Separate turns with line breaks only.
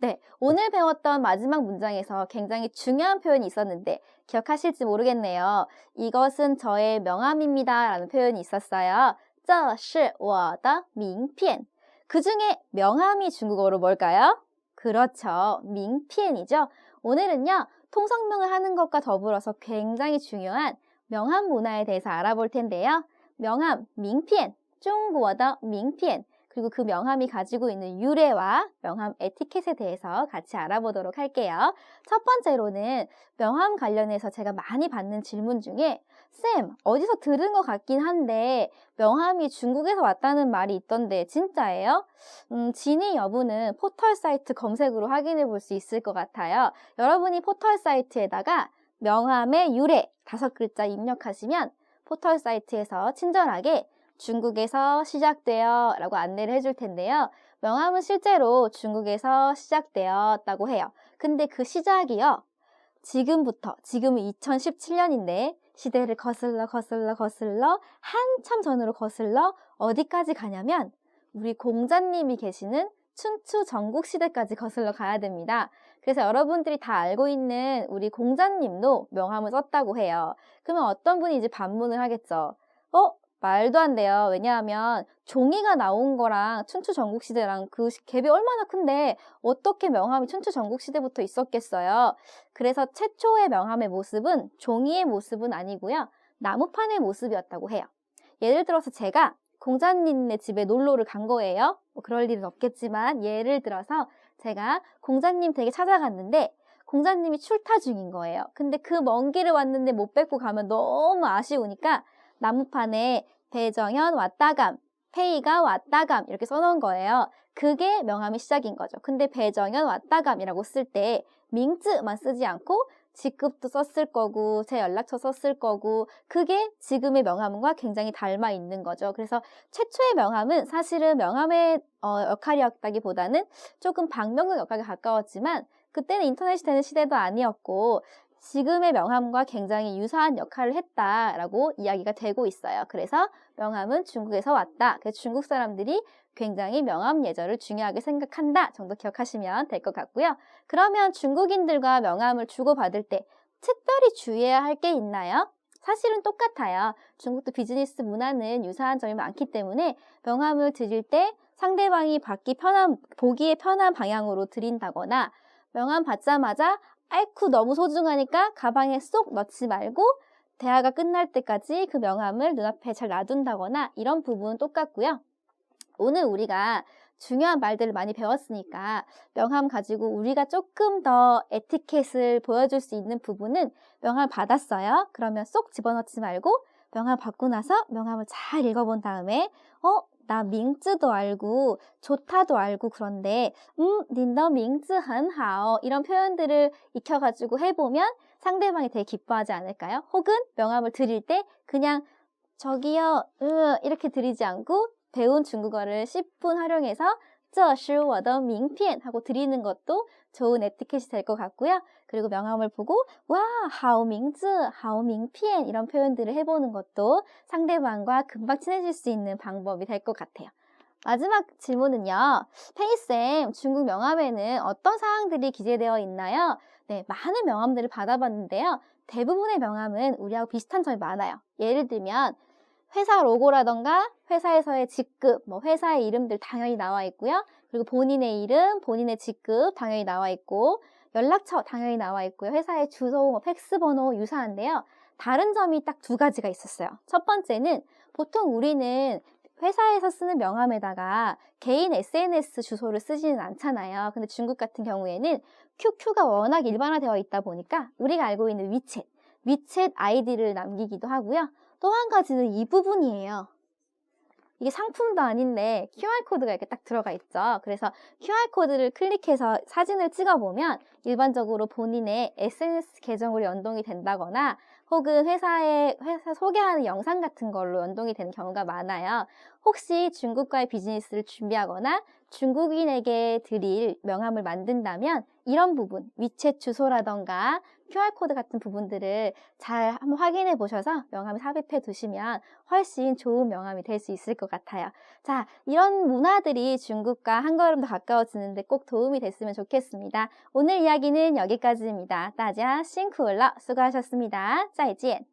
네, 오늘 배웠던 마지막 문장에서 굉장히 중요한 표현이 있었는데 기억하실지 모르겠네요. 이것은 저의 명함입니다 라는 표현이 있었어요. 这是我的名片. 그 중에 명함이 중국어로 뭘까요? 그렇죠. 명피엔이죠. 오늘은요, 통성명을 하는 것과 더불어서 굉장히 중요한 명함 문화에 대해서 알아볼 텐데요. 명함, 명피엔, 중국어의 명피엔, 그리고 그 명함이 가지고 있는 유래와 명함 에티켓에 대해서 같이 알아보도록 할게요. 첫 번째로는 명함 관련해서 제가 많이 받는 질문 중에 쌤, 어디서 들은 것 같긴 한데 명함이 중국에서 왔다는 말이 있던데 진짜예요? 음, 진위 여부는 포털 사이트 검색으로 확인해 볼 수 있을 것 같아요. 여러분이 포털 사이트에다가 명함의 유래 다섯 글자 입력하시면 포털 사이트에서 친절하게 중국에서 시작되어 라고 안내를 해줄 텐데요. 명함은 실제로 중국에서 시작되었다고 해요. 근데 그 시작이요. 지금부터, 지금은 2017년인데 시대를 거슬러 거슬러 거슬러 한참 전으로 거슬러 어디까지 가냐면 우리 공자님이 계시는 춘추 전국 시대까지 거슬러 가야 됩니다. 그래서 여러분들이 다 알고 있는 우리 공자님도 명함을 썼다고 해요. 그러면 어떤 분이 이제 반문을 하겠죠. 어? 말도 안 돼요. 왜냐하면 종이가 나온 거랑 춘추 전국 시대랑 그 갭이 얼마나 큰데 어떻게 명함이 춘추 전국 시대부터 있었겠어요. 그래서 최초의 명함의 모습은 종이의 모습은 아니고요. 나무판의 모습이었다고 해요. 예를 들어서 제가 공자님네 집에 놀러를 간 거예요. 뭐 그럴 일은 없겠지만 예를 들어서 제가 공자님 댁에 찾아갔는데 공자님이 출타 중인 거예요. 근데 그 먼 길을 왔는데 못 뵙고 가면 너무 아쉬우니까 나무판에 배정현 왔다감, 페이가 왔다감 이렇게 써놓은 거예요. 그게 명함의 시작인 거죠. 근데 배정현 왔다감이라고 쓸 때 밍즈만 쓰지 않고 직급도 썼을 거고 제 연락처 썼을 거고 그게 지금의 명함과 굉장히 닮아 있는 거죠. 그래서 최초의 명함은 사실은 명함의 어, 역할이었다기보다는 조금 방명록 역할에 가까웠지만 그때는 인터넷이 되는 시대도 아니었고 지금의 명함과 굉장히 유사한 역할을 했다라고 이야기가 되고 있어요. 그래서 명함은 중국에서 왔다. 그래서 중국 사람들이 굉장히 명함 예절을 중요하게 생각한다 정도 기억하시면 될 것 같고요. 그러면 중국인들과 명함을 주고받을 때 특별히 주의해야 할 게 있나요? 사실은 똑같아요. 중국도 비즈니스 문화는 유사한 점이 많기 때문에 명함을 드릴 때 상대방이 받기 편한, 보기에 편한 방향으로 드린다거나 명함 받자마자 아이쿠 너무 소중하니까 가방에 쏙 넣지 말고 대화가 끝날 때까지 그 명함을 눈앞에 잘 놔둔다거나 이런 부분은 똑같고요. 오늘 우리가 중요한 말들을 많이 배웠으니까 명함 가지고 우리가 조금 더 에티켓을 보여줄 수 있는 부분은 명함 받았어요. 그러면 쏙 집어넣지 말고 명함 받고 나서 명함을 잘 읽어본 다음에 어? 나 밍즈도 알고 좋다도 알고 그런데 음, 닌더 밍즈 한하오 이런 표현들을 익혀가지고 해보면 상대방이 되게 기뻐하지 않을까요? 혹은 명함을 드릴 때 그냥 저기요 으 이렇게 드리지 않고 배운 중국어를 10분 활용해서 这是我的名片 하고 드리는 것도 좋은 에티켓이 될 것 같고요. 그리고 명함을 보고 와, 好名字, 好名片 이런 표현들을 해보는 것도 상대방과 금방 친해질 수 있는 방법이 될 것 같아요. 마지막 질문은요. 페이쌤, 중국 명함에는 어떤 사항들이 기재되어 있나요? 네, 많은 명함들을 받아봤는데요. 대부분의 명함은 우리하고 비슷한 점이 많아요. 예를 들면 회사 로고라던가 회사에서의 직급, 뭐 회사의 이름들 당연히 나와 있고요. 그리고 본인의 이름, 본인의 직급 당연히 나와 있고 연락처 당연히 나와 있고요. 회사의 주소, 뭐 팩스 번호 유사한데요. 다른 점이 딱 두 가지가 있었어요. 첫 번째는 보통 우리는 회사에서 쓰는 명함에다가 개인 SNS 주소를 쓰지는 않잖아요. 근데 중국 같은 경우에는 QQ가 워낙 일반화되어 있다 보니까 우리가 알고 있는 위챗, 위챗 아이디를 남기기도 하고요. 또 한 가지는 이 부분이에요. 이게 상품도 아닌데 QR코드가 이렇게 딱 들어가 있죠. 그래서 QR코드를 클릭해서 사진을 찍어보면 일반적으로 본인의 SNS 계정으로 연동이 된다거나 혹은 회사에 회사 소개하는 영상 같은 걸로 연동이 되는 경우가 많아요. 혹시 중국과의 비즈니스를 준비하거나 중국인에게 드릴 명함을 만든다면 이런 부분, 위챗 주소라던가 QR코드 같은 부분들을 잘 한번 확인해 보셔서 명함을 삽입해 두시면 훨씬 좋은 명함이 될 수 있을 것 같아요. 자, 이런 문화들이 중국과 한 걸음 더 가까워지는데 꼭 도움이 됐으면 좋겠습니다. 오늘 이야기는 여기까지입니다. 따자, 싱크울러 수고하셨습니다. 짜이지엔!